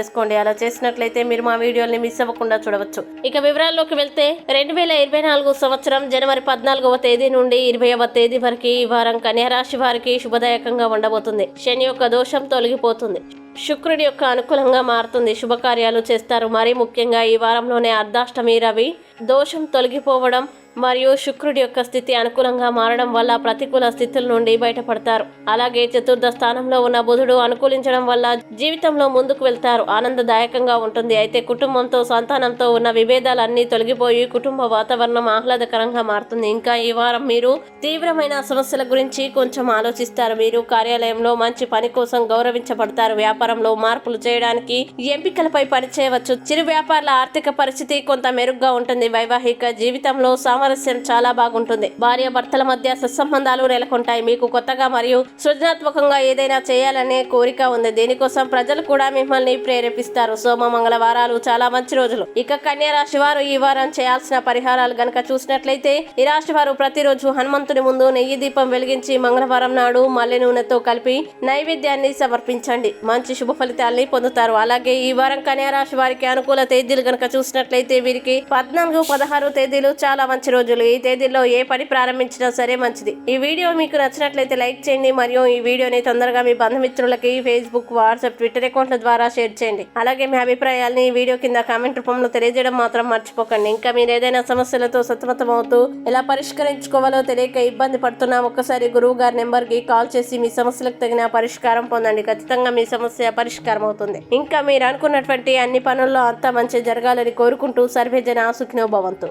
చేసుకోండి. అలా చేసినట్లయితే మీరు మా వీడియోని మిస్ అవ్వకుండా చూడవచ్చు. ఇక వివరాల్లోకి వెళ్తే రెండు వేల ఇరవై నాలుగు సంవత్సరం జనవరి పద్నాలుగవ తేదీ నుండి ఇరవైవ తేదీ వరకు ఈ వారం కన్యారాశి వారికి శుభదాయకంగా ఉండబోతుంది. శని యొక్క దోషం తొలగిపోతుంది. శుక్రుడి యొక్క అనుకూలంగా మారుతుంది. శుభకార్యాలు చేస్తారు. మరీ ముఖ్యంగా ఈ వారంలోనే అర్ధాష్టమి రవి దోషం తొలగిపోవడం మరియు శుక్రుడి యొక్క స్థితి అనుకూలంగా మారడం వల్ల ప్రతికూల స్థితుల నుండి బయటపడతారు. అలాగే చతుర్థ స్థానంలో ఉన్న బుధుడు అనుకూలించడం వల్ల జీవితంలో ముందుకు వెళ్తారు. ఆనందదాయకంగా ఉంటుంది. అయితే కుటుంబంతో సంతానంతో ఉన్న విభేదాలన్నీ తొలగిపోయి కుటుంబ వాతావరణం ఆహ్లాదకరంగా మారుతుంది. ఇంకా ఈ వారం మీరు తీవ్రమైన సమస్యల గురించి కొంచెం ఆలోచిస్తారు. మీరు కార్యాలయంలో మంచి పని కోసం గౌరవించబడతారు. వ్యాపారంలో మార్పులు చేయడానికి ఎంపికలపై పనిచేయవచ్చు చిరు వ్యాపారుల ఆర్థిక పరిస్థితి కొంత మెరుగ్గా ఉంటుంది. వైవాహిక జీవితంలో సామరస్యం చాలా బాగుంటుంది. భార్య భర్తల మధ్య సత్సంబంధాలు నెలకొంటాయి. మీకు కొత్తగా మరియు సృజనాత్మకంగా ఏదైనా చేయాలనే కోరిక ఉంది. దీనికోసం ప్రజలు కూడా మిమ్మల్ని ప్రేరేపిస్తారు. సోమ మంగళవారాలు చాలా మంచి రోజులు. ఇక కన్యా రాశి వారు ఈ వారం చేయాల్సిన పరిహారాలు గనక చూసినట్లయితే ఈ రాశి వారు ప్రతిరోజు హనుమంతుని ముందు నెయ్యి దీపం వెలిగించి మంగళవారం నాడు మల్లె నూనెతో కలిపి నైవేద్యాన్ని సమర్పించండి. మంచి శుభ ఫలితాల్ని పొందుతారు. అలాగే ఈ వారం కన్యా రాశి వారికి అనుకూల తేదీలు గనక చూసినట్లయితే వీరికి పద్నాలుగు పదహారు తేదీలు చాలా మంచి రోజులు ఈ తేదీలో ఏ పని ప్రారంభించినా సరే మంచిది. ఈ వీడియో మీకు నచ్చినట్లయితే లైక్ చేయండి మరియు ఈ వీడియోని తొందరగా మీ బంధుమిత్రులకి ఫేస్బుక్ వాట్సాప్ ట్విట్టర్ అకౌంట్ల ద్వారా షేర్ చేయండి. అలాగే మీ అభిప్రాయాల్ని ఈ వీడియో కింద కామెంట్ రూపంలో తెలియజేయడం మాత్రం మర్చిపోకండి. ఇంకా మీరు ఏదైనా సమస్యలతో సతమతమవుతూ ఎలా పరిష్కరించుకోవాలో తెలియక ఇబ్బంది పడుతున్నా ఒక్కసారి గురువు గారి నెంబర్కి కాల్ చేసి మీ సమస్యలకు తగిన పరిష్కారం పొందండి. ఖచ్చితంగా మీ సమస్య పరిష్కారం అవుతుంది. ఇంకా మీరు అనుకున్నటువంటి అన్ని పనుల్లో అంతా మంచి జరగాలని కోరుకుంటూ సర్వేజన సుఖినో భవంతు.